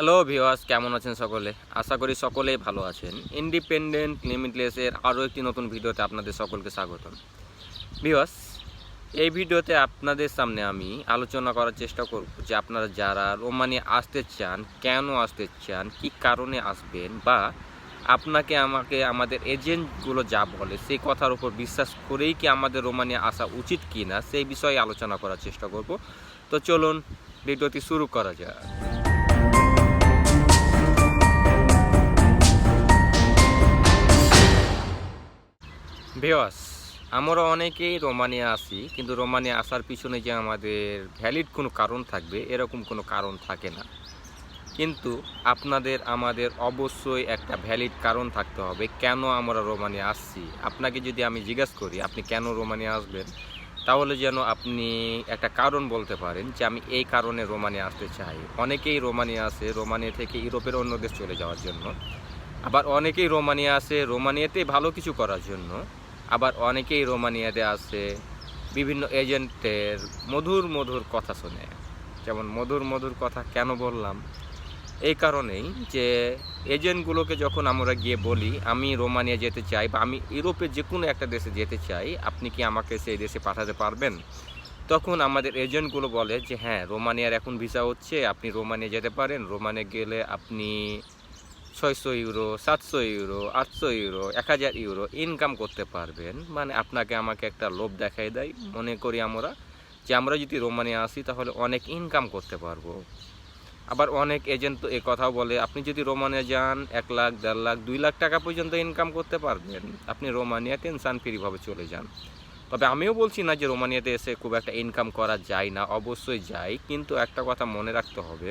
Hello ভিওয়াস কেমন আছেন সকলে? আশা করি সকলেই ভালো আছেন। ইন্ডিপেন্ডেন্ট লিমিটলেসের আরও একটি নতুন ভিডিওতে আপনাদের সকলকে স্বাগতম। ভিওয়াস এই ভিডিওতে আপনাদের সামনে আমি আলোচনা করার চেষ্টা করব যে আপনারা যারা রোমানি আসতে চান, কেন আসতে চান, কি কারণে আসবেন বা আপনাকে আমাকে, আমাদের এজেন্টগুলো যা বলে সেই কথার উপর বিশ্বাস করেই কি আমাদের রোমানি আসা উচিত কি না সেই বিষয়ে আলোচনা করার চেষ্টা করব। তো চলুন ভিডিওটি শুরু করা যাক। ভিওয়াস আমরা অনেকেই রোমানিয়া আসি কিন্তু রোমানিয়া আসার পিছনে যে আমাদের ভ্যালিড কোনো কারণ থাকবে, এরকম কোনো কারণ থাকে না। কিন্তু আপনাদের, আমাদের অবশ্যই একটা ভ্যালিড কারণ থাকতে হবে, কেন আমরা রোমানিয়া আসছি? আপনাকে যদি আমি জিজ্ঞাসা করি, আপনি কেন রোমানিয়া আসবেন? তাহলে যেন আপনি একটা কারণ বলতে পারেন যে আমি এই কারণে রোমানিয়া আসতে চাই। অনেকেই রোমানিয়া আসে রোমানিয়া থেকে ইউরোপের অন্য দেশ চলে যাওয়ার জন্য। আবার অনেকেই রোমানিয়া আসে রোমানিয়াতে ভালো কিছু করার জন্য। আবার অনেকেই রোমানিয়াতে আসে বিভিন্ন এজেন্টের মধুর মধুর কথা শুনে। যেমন মধুর মধুর কথা কেন বললাম? এই কারণেই যে এজেন্টগুলোকে যখন আমরা গিয়ে বলি, আমি রোমানিয়া যেতে চাই বা আমি ইউরোপের যে কোনো একটা দেশে যেতে চাই, আপনি কি আমাকে সেই দেশে পাঠাতে পারবেন? তখন আমাদের এজেন্টগুলো বলে যে হ্যাঁ রোমানিয়ার এখন ভিসা হচ্ছে, আপনি রোমানিয়া যেতে পারেন। রোমানিয়া গেলে আপনি ছয়শো ইউরো সাতশো ইউরো আটশো ইউরো এক হাজার ইউরো ইনকাম করতে পারবেন। মানে আপনাকে আমাকে একটা লোভ দেখাই দেয়। মনে করি আমরা যে আমরা যদি রোমানিয়া আসি তাহলে অনেক ইনকাম করতে পারব। আবার অনেক এজেন্ট তো এ কথাও বলে আপনি যদি রোমানিয়া যান এক লাখ দেড় লাখ দুই লাখ টাকা পর্যন্ত ইনকাম করতে পারবেন। আপনি রোমানিয়া টেনশন ফ্রিভাবে চলে যান। তবে আমিও বলছি না যে রোমানিয়াতে এসে খুব একটা ইনকাম করা যায় না। অবশ্যই যায়। কিন্তু একটা কথা মনে রাখতে হবে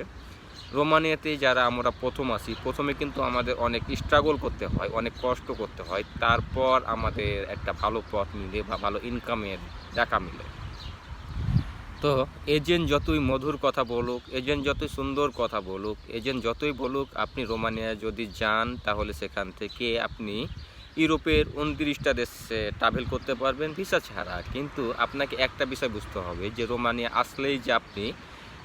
রোমানিয়াতে যারা আমরা প্রথম আসি প্রথমে কিন্তু আমাদের অনেক স্ট্রাগল করতে হয়, অনেক কষ্ট করতে হয়। তারপর আমাদের একটা ভালো পথ মিলে বা ভালো ইনকামের দেখা মিলে। তো এজেন্ট যতই মধুর কথা বলুক এজেন্ট যতই সুন্দর কথা বলুক এজেন্ট যতই বলুক, আপনি রোমানিয়া যদি যান, তাহলে সেখান থেকে আপনি ইউরোপের উনত্রিশটা দেশে ট্রাভেল করতে পারবেন ভিসা ছাড়া। কিন্তু আপনাকে একটা বিষয় বুঝতে হবে যে, রোমানিয়া আসলেই যে আপনি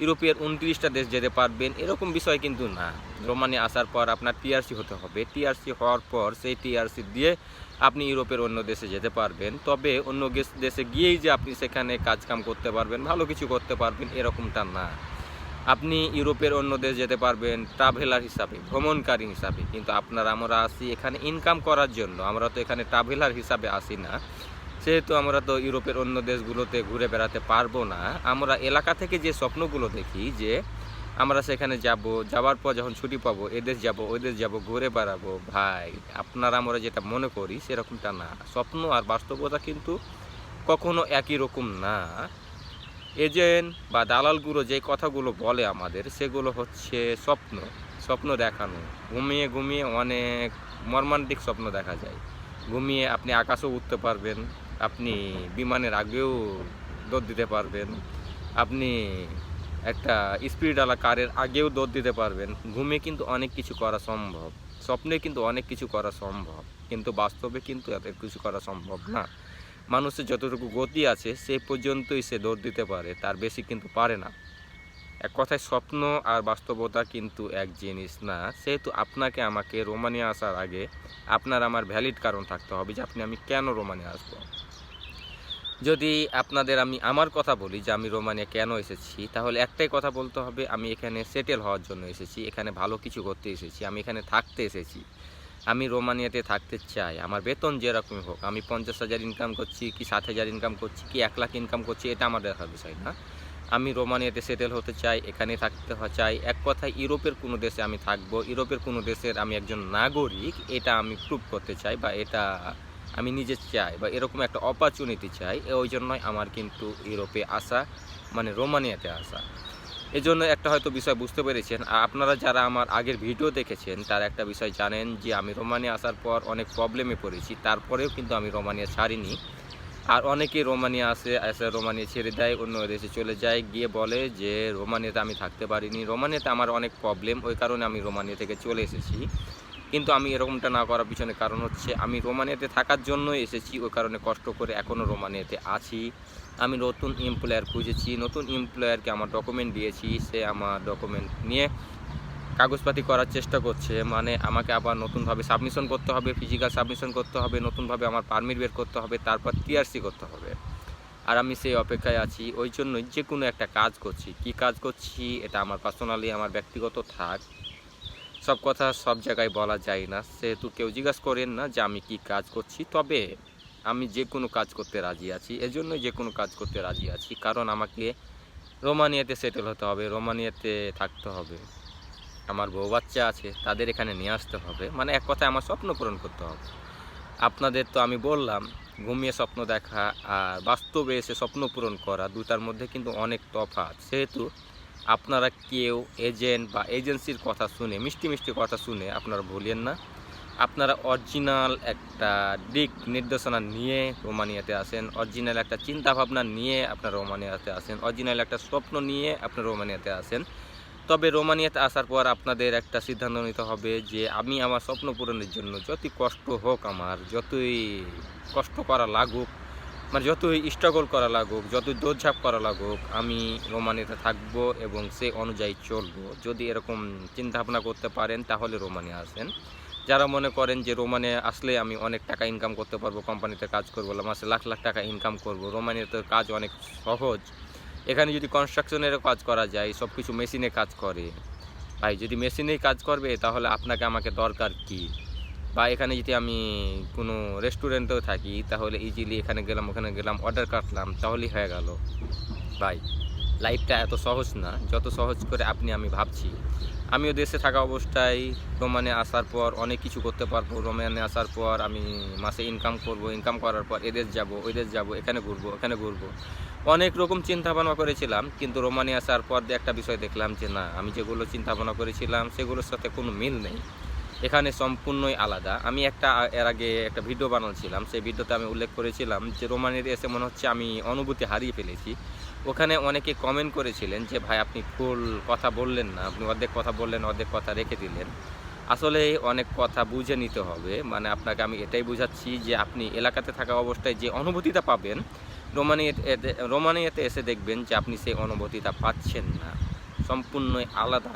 ইউরোপের উনত্রিশটা দেশ যেতে পারবেন, এরকম বিষয় কিন্তু না। রোমানিয়া আসার পর আপনার টিআরসি হতে হবে। টিআরসি হওয়ার পর সেই টিআরসি দিয়ে আপনি ইউরোপের অন্য দেশে যেতে পারবেন। তবে অন্য দেশে গিয়েই যে আপনি সেখানে কাজকাম করতে পারবেন, ভালো কিছু করতে পারবেন, এরকমটা না। আপনি ইউরোপের অন্য দেশ যেতে পারবেন ট্রাভেলার হিসাবে, ভ্রমণকারী হিসাবে। কিন্তু আপনার আমরা আসি এখানে ইনকাম করার জন্য। আমরা তো এখানে ট্রাভেলার হিসাবে আসি না। সেহেতু আমরা তো ইউরোপের অন্য দেশগুলোতে ঘুরে বেড়াতে পারব না, আমরা এলাকা থেকে যে স্বপ্নগুলো দেখি যে আমরা সেখানে যাব, যাওয়ার পর যখন ছুটি পাবো, এদেশ যাব ওই দেশ যাব, ঘুরে বেড়াবো, ভাই, আপনারা আমরা যেটা মনে করি সেরকমটা না। স্বপ্ন আর বাস্তবতা কিন্তু কখনো একই রকম না। এজেন্ট বা দালালগুলো যে কথাগুলো বলে আমাদের, সেগুলো হচ্ছে স্বপ্ন স্বপ্ন দেখানো। ঘুমিয়ে ঘুমিয়ে অনেক মর্মান্তিক স্বপ্ন দেখা যায়। ঘুমিয়ে আপনি আকাশেও উঠতে পারবেন আপনি বিমানের আগেও দৌড় দিতে পারবেন। আপনি একটা স্পিডওয়ালা কারের আগেও দৌড় দিতে পারবেন। ঘুমে কিন্তু অনেক কিছু করা সম্ভব, স্বপ্নে কিন্তু অনেক কিছু করা সম্ভব, কিন্তু বাস্তবে কিন্তু এত কিছু করা সম্ভব না। মানুষের যতটুকু গতি আছে সেই পর্যন্তই সে দৌড় দিতে পারে, তার বেশি কিন্তু পারে না। এক কথায় স্বপ্ন আর বাস্তবতা কিন্তু এক জিনিস না। সেহেতু আপনাকে আমাকে রোমানিয়া আসার আগে আপনার আমার ভ্যালিড কারণ থাকতে হবে যে আপনি আমি কেন রোমানিয়া আসব। যদি আপনাদের আমি আমার কথা বলি যে আমি রোমানিয়া কেন এসেছি, তাহলে একটাই কথা বলতে হবে, আমি এখানে সেটেল হওয়ার জন্য এসেছি, এখানে ভালো কিছু করতে এসেছি, আমি এখানে থাকতে এসেছি। আমি রোমানিয়াতে থাকতে চাই, আমার বেতন যেরকমই হোক, আমি পঞ্চাশ হাজার ইনকাম করছি কি সাত হাজার ইনকাম করছি, কি এক লাখ ইনকাম করছি, এটা আমার দেখার বিষয় না। আমি রোমানিয়াতে সেটেল হতে চাই এখানে থাকতে চাই। এক কথায় ইউরোপের কোনো দেশে আমি থাকব, ইউরোপের কোনো দেশের আমি একজন নাগরিক, এটা আমি প্রুভ করতে চাই বা এটা আমি নিজে চাই বা এরকম একটা অপরচুনিটি চাই ওই জন্যই আমার কিন্তু ইউরোপে আসা মানে রোমানিয়াতে আসা। এই জন্য একটা হয়তো বিষয় বুঝতে পেরেছেন। আর আপনারা যারা আমার আগের ভিডিও দেখেছেন, তার একটা বিষয় জানেন যে আমি রোমানিয়া আসার পর অনেক প্রবলেমে পড়েছি। তারপরেও কিন্তু আমি রোমানিয়া ছাড়িনি। আর অনেকে রোমানিয়া আসে, এসে রোমানিয়া ছেড়ে দেয়, অন্য দেশে চলে যায়, গিয়ে বলে যে রোমানিয়াতে আমি থাকতে পারিনি। রোমানিয়াতে আমার অনেক প্রবলেম ওই কারণে আমি রোমানিয়া থেকে চলে এসেছি। কিন্তু আমি এরকমটা না করার পিছনে কারণ হচ্ছে আমি রোমানিয়াতে থাকার জন্যই এসেছি, ওই কারণে কষ্ট করে এখনও রোমানিয়াতে আছি। আমি নতুন এমপ্লয়ার খুঁজেছি, নতুন এমপ্লয়ারকে আমার ডকুমেন্ট দিয়েছি, সে আমার ডকুমেন্ট নিয়ে কাগজপাতি করার চেষ্টা করছে মানে আমাকে আবার নতুনভাবে সাবমিশন করতে হবে ফিজিক্যাল সাবমিশন করতে হবে, নতুনভাবে আমার পারমিট বের করতে হবে, তারপর টিআরসি করতে হবে। আর আমি সেই অপেক্ষায় আছি, ওই জন্যই যে কোনো একটা কাজ করছি। কি কাজ করছি, এটা আমার পার্সোনালি আমার ব্যক্তিগত থাক। সব কথা সব জায়গায় বলা যায় না। সেহেতু কেউ জিজ্ঞাসা করেন না যে আমি কি কাজ করছি। তবে আমি যে কোনো কাজ করতে রাজি আছি। এজন্যই যে কোনো কাজ করতে রাজি আছি। কারণ আমাকে রোমানিয়াতে সেটেল হতে হবে, রোমানিয়াতে থাকতে হবে। আমার বউ বাচ্চা আছে, তাদের এখানে নিয়ে আসতে হবে। মানে এক কথায় আমার স্বপ্ন পূরণ করতে হবে। আপনাদের তো আমি বললাম, ঘুমিয়ে স্বপ্ন দেখা আর বাস্তবে এসে স্বপ্ন পূরণ করা দুটার মধ্যে কিন্তু অনেক তফাৎ। সেহেতু আপনারা কেউ এজেন্ট বা এজেন্সির কথা শুনে, মিষ্টি মিষ্টি কথা শুনে আপনারা ভুলেন না। আপনারা অরিজিনাল একটা দিক নির্দেশনা নিয়ে রোমানিয়াতে আসেন অরিজিনাল একটা চিন্তা ভাবনা নিয়ে আপনারা রোমানিয়াতে আসেন অরিজিনাল একটা স্বপ্ন নিয়ে আপনারা রোমানিয়াতে আসেন তবে রোমানিয়াতে আসার পর আপনাদের একটা সিদ্ধান্ত নিতে হবে যে আমি আমার স্বপ্ন পূরণের জন্য যতই কষ্ট হোক আমার, যতই কষ্ট করা লাগুক মানে যতই স্ট্রাগল করা লাগুক, যতই দৌড়ঝাঁপ করা লাগুক, আমি রোমানিয়াতে থাকব এবং সে অনুযায়ী চলব। যদি এরকম চিন্তা ভাবনা করতে পারেন, তাহলে রোমানিয়া আসেন। যারা মনে করেন যে রোমানিয়া আসলে আমি অনেক টাকা ইনকাম করতে পারব, কোম্পানিতে কাজ করব মাসে লাখ লাখ টাকা ইনকাম করব রোমানিয়াতে কাজ অনেক সহজ। এখানে যদি কনস্ট্রাকশনেরও কাজ করা যায় সব কিছু মেশিনে কাজ করে। ভাই, যদি মেশিনেই কাজ করবে, তাহলে আপনাকে, আমাকে দরকার কি? বা এখানে যদি আমি কোনো রেস্টুরেন্টেও থাকি, তাহলে ইজিলি এখানে গেলাম, ওখানে গেলাম অর্ডার কাটলাম, তাহলেই হয়ে গেল। ভাই লাইফটা এত সহজ না, যত সহজ করে আপনি, আমি ভাবছি। আমিও দেশে থাকা অবস্থায়, রোমানে আসার পর অনেক কিছু করতে পারব। রোমানে আসার পর আমি মাসে ইনকাম করব ইনকাম করার পর এদেশ যাব ওই দেশ যাব, এখানে ঘুরবো এখানে ঘুরবো। অনেক রকম চিন্তা ভাবনা করেছিলাম, কিন্তু রোমানি আসার পর একটা বিষয় দেখলাম যে, না, আমি যেগুলো চিন্তা ভাবনা করেছিলাম, সেগুলোর সাথে কোনো মিল নেই। এখানে সম্পূর্ণই আলাদা। আমি একটা, এর আগে একটা ভিডিও বানাচ্ছিলাম সেই ভিডিওতে আমি উল্লেখ করেছিলাম যে রোমানিতে এসে মনে হচ্ছে আমি অনুভূতি হারিয়ে ফেলেছি। ওখানে অনেকে কমেন্ট করেছিলেন যে, ভাই, আপনি ফুল কথা বললেন না, আপনি অর্ধেক কথা বললেন, অর্ধেক কথা রেখে দিলেন। আসলে অনেক কথা বুঝে নিতে হবে। মানে আপনাকে আমি এটাই বুঝাচ্ছি যে, আপনি এলাকাতে থাকা অবস্থায় যে অনুভূতিটা পাবেন, রোমানিয়াতে রোমানিয়াতে এসে দেখবেন যে, আপনি সেই অনুভূতিটা পাচ্ছেন না। সম্পূর্ণই আলাদা।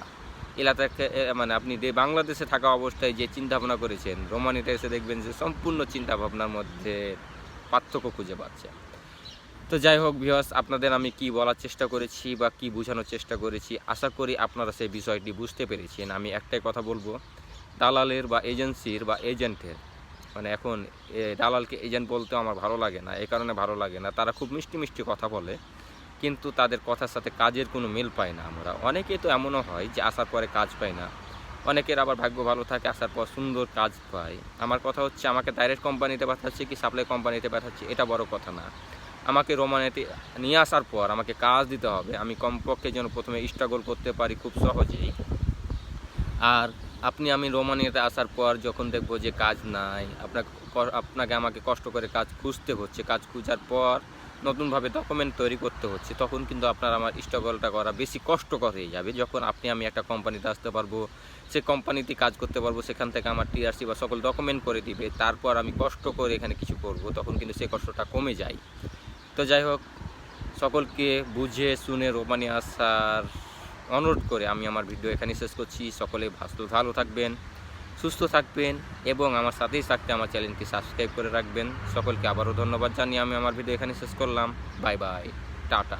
এলাকাকে এ, মানে আপনি বাংলাদেশে থাকা অবস্থায় যে চিন্তা ভাবনা করেছেন রোমানিতে এসে দেখবেন যে সম্পূর্ণ চিন্তা ভাবনার মধ্যে পার্থক্য খুঁজে পাচ্ছে। তো যাই হোক ভিওস আপনাদের আমি কি বলার চেষ্টা করেছি বা কি বোঝানোর চেষ্টা করেছি আশা করি আপনারা সেই বিষয়টি বুঝতে পেরেছেন। আমি একটাই কথা বলব দালালের বা এজেন্সির বা এজেন্টের মানে এখন এ, দালালকে এজেন্ট বলতে আমার ভালো লাগে না এই কারণে ভালো লাগে না। তারা খুব মিষ্টি মিষ্টি কথা বলে। কিন্তু তাদের কথার সাথে কাজের কোনো মিল পাই না আমরা। অনেকে তো এমনও হয় যে আসার পরে কাজ পায় না। অনেকের আবার ভাগ্য ভালো থাকে, আসার পর সুন্দর কাজ পায়। আমার কথা হচ্ছে, আমাকে ডাইরেক্ট কোম্পানিতে পাঠাচ্ছে কি সাপ্লাই কোম্পানিতে পাঠাচ্ছে, এটা বড় কথা না। আমাকে রোমানিতে নিয়ে আসার পর আমাকে কাজ দিতে হবে। আমি কমপক্ষে যেন প্রথমে স্ট্রাগল করতে পারি খুব সহজেই। আর আপনি আমি রোমানিয়াতে আসার পর যখন দেখব যে কাজ নাই, আপনাকে আপনাকে আমাকে কষ্ট করে কাজ খুঁজতে হচ্ছে। কাজ খুঁজার পর নতুনভাবে ডকুমেন্ট তৈরি করতে হচ্ছে, তখন কিন্তু আপনার আমার স্ট্রাগলটা করা বেশি কষ্টকর হয়ে যাবে। যখন আপনি, আমি একটা কোম্পানিতে আসতে পারব, সে কোম্পানিতে কাজ করতে পারব, সেখান থেকে আমার টিআরসি বা সকল ডকুমেন্ট করে দিবে, তারপর আমি কষ্ট করে এখানে কিছু করব, তখন কিন্তু সে কষ্টটা কমে যায়। তো যাই হোক, সকলকে বুঝে, শুনে, রোমানি আসার অনুরোধ করে আমি আমার ভিডিও এখানে শেষ করছি। সকলে ভালো ভালো থাকবেন। সুস্থ থাকবেন এবং আমার সাথেই থাকতে আমার চ্যানেলটি সাবস্ক্রাইব করে রাখবেন। সকলকে আবারও ধন্যবাদ জানিয়ে আমি আমার ভিডিও এখানে শেষ করলাম। Bye bye. টাটা।